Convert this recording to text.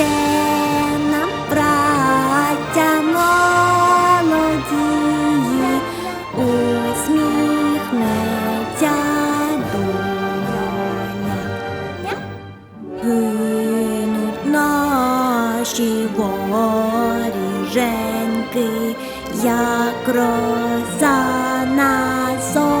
ще нам праця молодії, усміхнеться доня. Гинуть наші воріженьки, як роза на сонці.